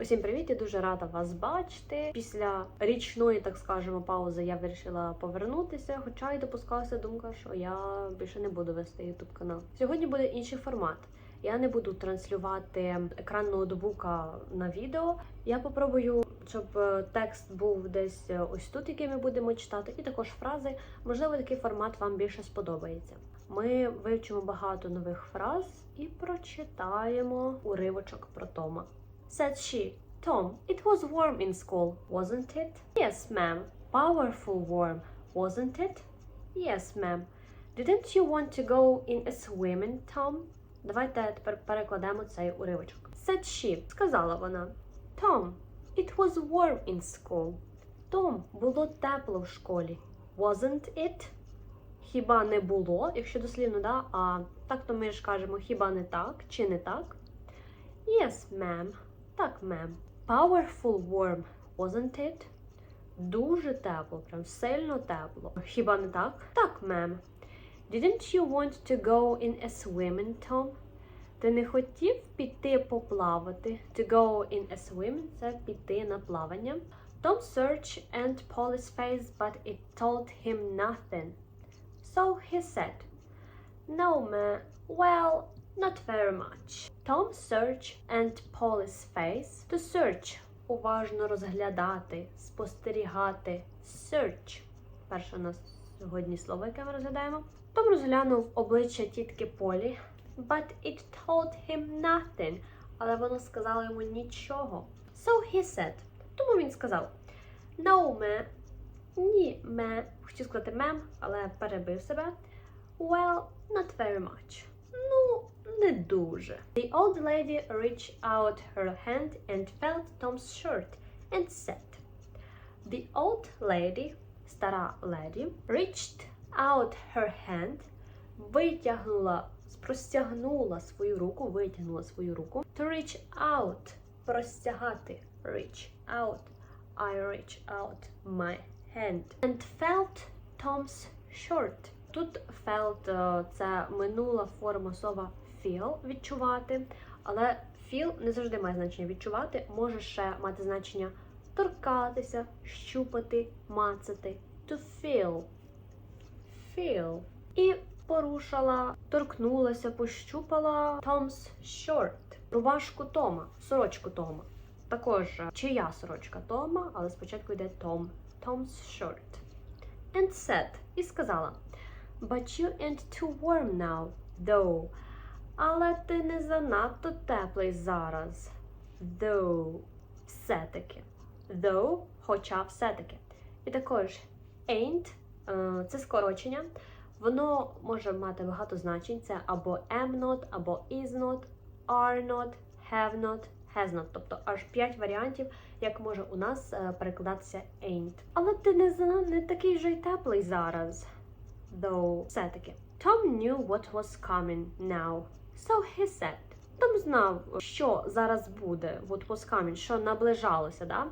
Усім привіт! Я дуже рада вас бачити. Після річної, так скажемо, паузи я вирішила повернутися, хоча й допускалася думка, що я більше не буду вести YouTube канал. Сьогодні буде інший формат. Я не буду транслювати екран ноутбука на відео. Я попробую, щоб е, текст був десь е, ось тут, який ми будемо читати, і також фрази. Можливо, такий формат вам більше сподобається. Ми вивчимо багато нових фраз і прочитаємо уривочок про Тома. Said she, Tom, it was warm in school, wasn't it? Yes, ma'am. Powerful warm, wasn't it? Yes, ma'am. Didn't you want to go in a swimming, Tom? Давайте тепер перекладемо цей уривочок. Said she, сказала вона. Tom, it was warm in school. Том, було тепло в школі. Wasn't it? Хіба не було, якщо дослівно, да? А так то ми ж кажемо хіба не так чи не так? Yes, ma'am. Так, мем. Powerful warm, wasn't it? Дуже тепло, прям сильно тепло. Хіба не так? Так, мем. Didn't you want to go in a swimming, Tom? Ти не хотів піти поплавати? To go in a swimming – це піти на плавання. Tom searched and Polly's face, but it told him nothing. So he said, No, ma. Well, not very much. Tom searched and Polly's face. To search – уважно розглядати, спостерігати. Search – перше у нас сьогодні слово, яке ми розглядаємо. Том розглянув обличчя тітки Полі. But it told him nothing. Але воно сказало йому нічого. So he said. Тому він сказав No, ma. Ні, ме. Хотів сказати мем, але перебив себе. Well, not very much. Ну, не дуже. The old lady reached out her hand and felt Tom's shirt and said. The old lady, стара леді, reached out her hand, витягнула, простягнула свою руку, витягнула свою руку. To reach out, простягати. Reach out. I reach out my hand. And felt Tom's shirt. Тут felt е, це минула форма слова feel відчувати, але feel не завжди має значення відчувати, може ще мати значення торкатися, щупати, мацати. To feel. Feel. І порушила, торкнулася, пощупала Tom's shirt. Рубашку Тома, сорочку Тома. Також е, чия сорочка Тома, але спочатку йде Tom. Tom's shirt. And said, і сказала. But you ain't too warm now, though. Але ти не занадто теплий зараз. Though. Все-таки. Though, хоча все-таки. І також ain't е, це скорочення. Воно може мати багато значень. Це або am not, або is not, are not, have not, has not. Тобто аж 5 варіантів, як може у нас е, перекладатися ain't. Але ти не, не такий же й теплий зараз. Though все-таки. Tom knew what was coming now. So he said. Том знав, що зараз буде, what was що наближалося, да?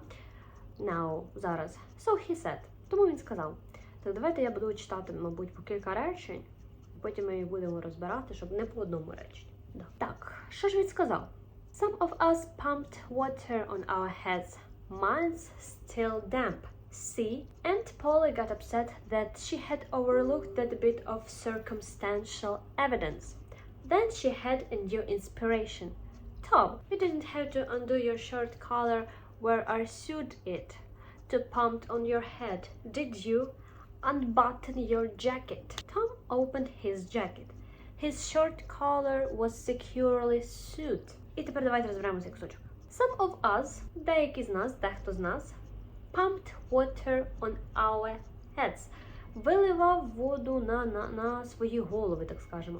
Now, зараз. So he said. Тому він сказав. Так, давайте я буду читати, мабуть, по кілька речень, потім ми їх будемо розбирати, щоб не по одному реченню. Да. Так, що ж він сказав? Some of us pumped water on our heads. Mine's still damp. See? And Polly got upset that she had overlooked that bit of circumstantial evidence. Then she had a new inspiration. Tom, you didn't have to undo your shirt collar where I sewed it to pump on your head, did you? Unbutton your jacket. Tom opened his jacket. His shirt collar was securely sewed. І тепер давайте розберемо цей кусочок. Some of us, деякі з нас, дехто з нас, pumped water on our heads. Виливав воду на, на, на свої голови, так скажемо.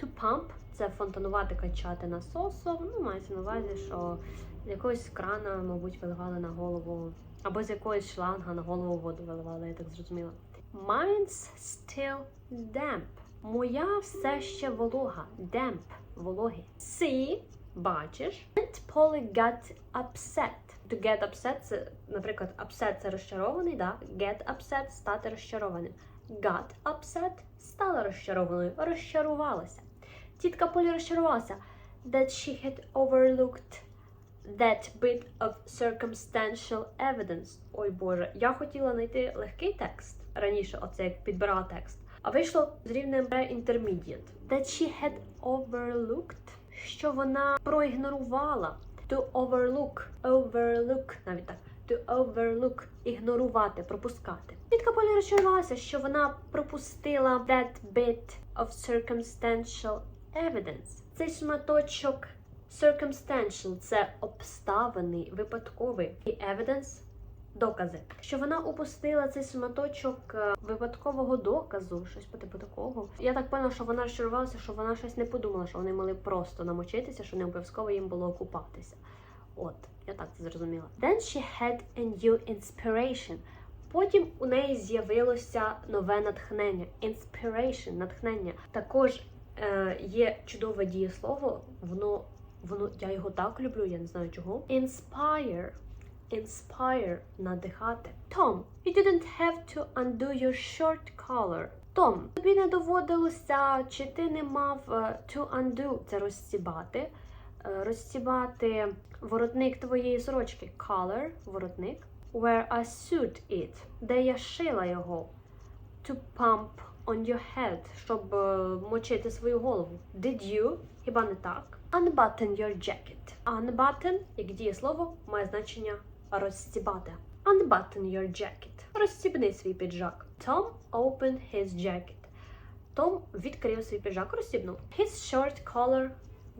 To pump – це фонтанувати, качати насосом. Ну, мається на увазі, що з якогось крана, мабуть, виливали на голову, або з якогось шланга на голову воду виливали, я так зрозуміла. Mine's still damp. Моя все ще волога. Damp – вологий. See – бачиш. And Polly got upset. To get upset – це, наприклад, upset – це розчарований, да? Get upset – стати розчарованим. Got upset – стала розчарованою, розчарувалася. Тітка Полі розчарувалася that she had overlooked that bit of circumstantial evidence. Ой Боже, я хотіла знайти легкий текст раніше, оце як підбирала текст. А вийшло з рівнем intermediate. That she had overlooked, що вона проігнорувала. To overlook, overlook, навіть так. To overlook, ігнорувати, пропускати. Тітка Полі розчарувалася, що вона пропустила that bit of circumstantial evidence. Цей шматочок circumstantial – це обставини, випадковий. І evidence – докази. Що вона упустила цей шматочок е, випадкового доказу, щось по типу такого. Я так поняла, що вона розчарувалася, що вона щось не подумала, що вони мали просто намочитися, що не обов'язково їм було купатися. От, я так це зрозуміла. Then she had a new inspiration. Потім у неї з'явилося нове натхнення. Inspiration, натхнення. Також е, є чудове дієслово. Воно, воно, я його так люблю, я не знаю чого. Inspire. Inspire – надихати. Tom, you didn't have to undo your short collar. Том, тобі не доводилося, чи ти не мав е, to undo – це розстібати. Е, Розстібати воротник твоєї сорочки. Collar – воротник. Where I sewed it, де я шила його. To pump on your head, щоб е, мочити свою голову. Did you? Хіба не так? Unbutton your jacket. Unbutton, як дієслово, має значення розстібати. Unbutton your jacket. Розстібни свій піджак. Tom opened his jacket. Том відкрив свій піджак, розстібнув. His short collar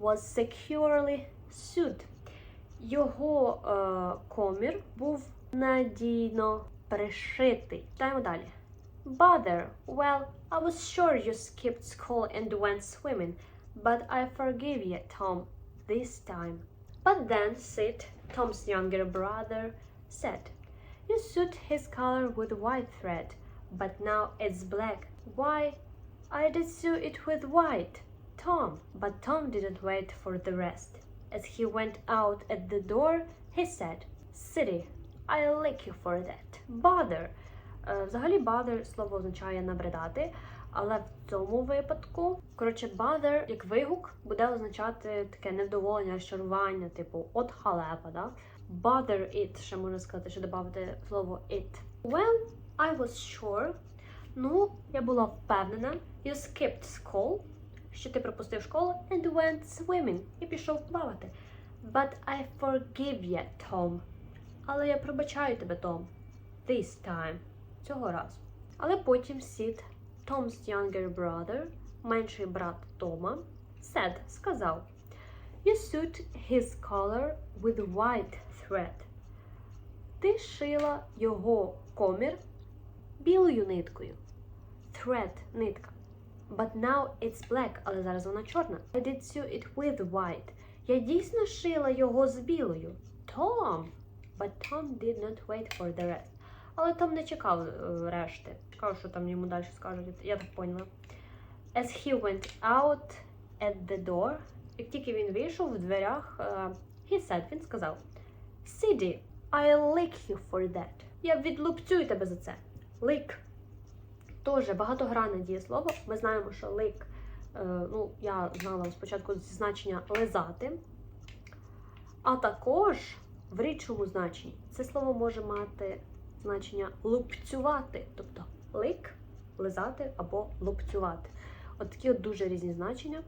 was securely sewed. Його е, комір був надійно пришитий. Читаємо далі. Bother. Well, I was sure you skipped school and went swimming, but I forgive you, Tom, this time. But then Sid, Tom's younger brother, said, You suit his color with white thread, but now it's black. Why? I did sew it with white. Tom. But Tom didn't wait for the rest. As he went out at the door, he said, Siddy, I'll lick you for that. Bother. Е, Взагалі, bother слово означає набридати, але в цьому випадку, коротше, bother, як вигук, буде означати таке невдоволення, розчарування, типу от халепа, да? Bother it, ще можна сказати, що додати слово it. Well, I was sure. Ну, я була впевнена. You skipped school, що ти пропустив школу, and went swimming, і пішов плавати. But I forgive you, Tom. Але я пробачаю тебе, Том. This time. Цього разу. Але потім Сід, Tom's younger brother, менший брат Тома, said, сказав, You suit his collar with white thread. Ти шила його комір білою ниткою. Thread – нитка. But now it's black, але зараз вона чорна. I did sew it with white. Я дійсно шила його з білою. Tom! But Tom did not wait for the rest. Але Том не чекав е, решти. Чекав, що там йому далі скажуть. Я так поняла. As he went out at the door, як тільки він вийшов в дверях, е, he said, він сказав Сіді, I'll lick you for that. Я відлупцюю тебе за це. Lick. Тоже багатогранне дієслово. Ми знаємо, що lick, е, ну, я знала спочатку значення лизати. А також в рідшому значенні це слово може мати значення лупцювати, тобто лик, лизати або лупцювати. От такі от дуже різні значення.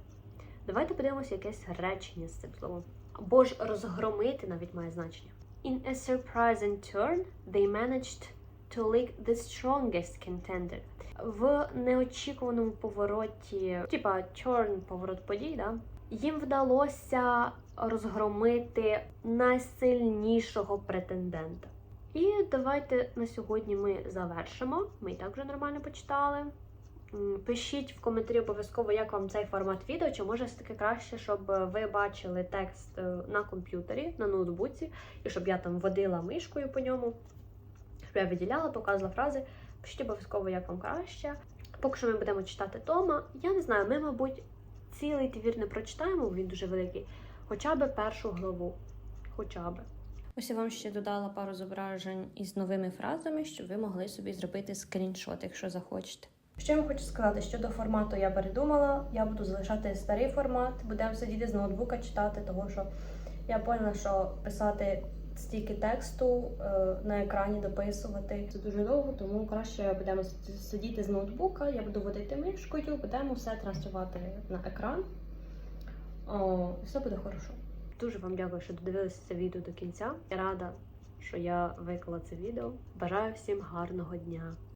Давайте подивимося якесь речення з цим словом. Або ж розгромити навіть має значення. In a surprising turn, they managed to lick the strongest contender. В неочікуваному повороті, типа turn, поворот подій, да? їм вдалося розгромити найсильнішого претендента. І давайте на сьогодні ми завершимо. Ми і так вже нормально почитали. Пишіть в коментарі обов'язково, як вам цей формат відео, чи може все таки краще, щоб ви бачили текст е, на комп'ютері, на ноутбуці, і щоб я там водила мишкою по ньому, щоб я виділяла, показувала фрази. Пишіть обов'язково, як вам краще. Поки що ми будемо читати Тома. Я не знаю, ми, мабуть, цілий твір не прочитаємо, він дуже великий. Хоча б першу главу. Хоча б. Ось я вам ще додала пару зображень із новими фразами, щоб ви могли собі зробити скріншот, якщо захочете. Що я вам хочу сказати, щодо формату я передумала. Я буду залишати старий формат, будемо сидіти з ноутбука читати, того що Я поняла, що писати стільки тексту е, на екрані дописувати це дуже довго, тому краще будемо сидіти з ноутбука, я буду водити мишкою, будемо все транслювати на екран. О, все буде хорошо. Дуже вам дякую, що додивилися це відео до кінця. Я рада, що я виклала це відео. Бажаю всім гарного дня.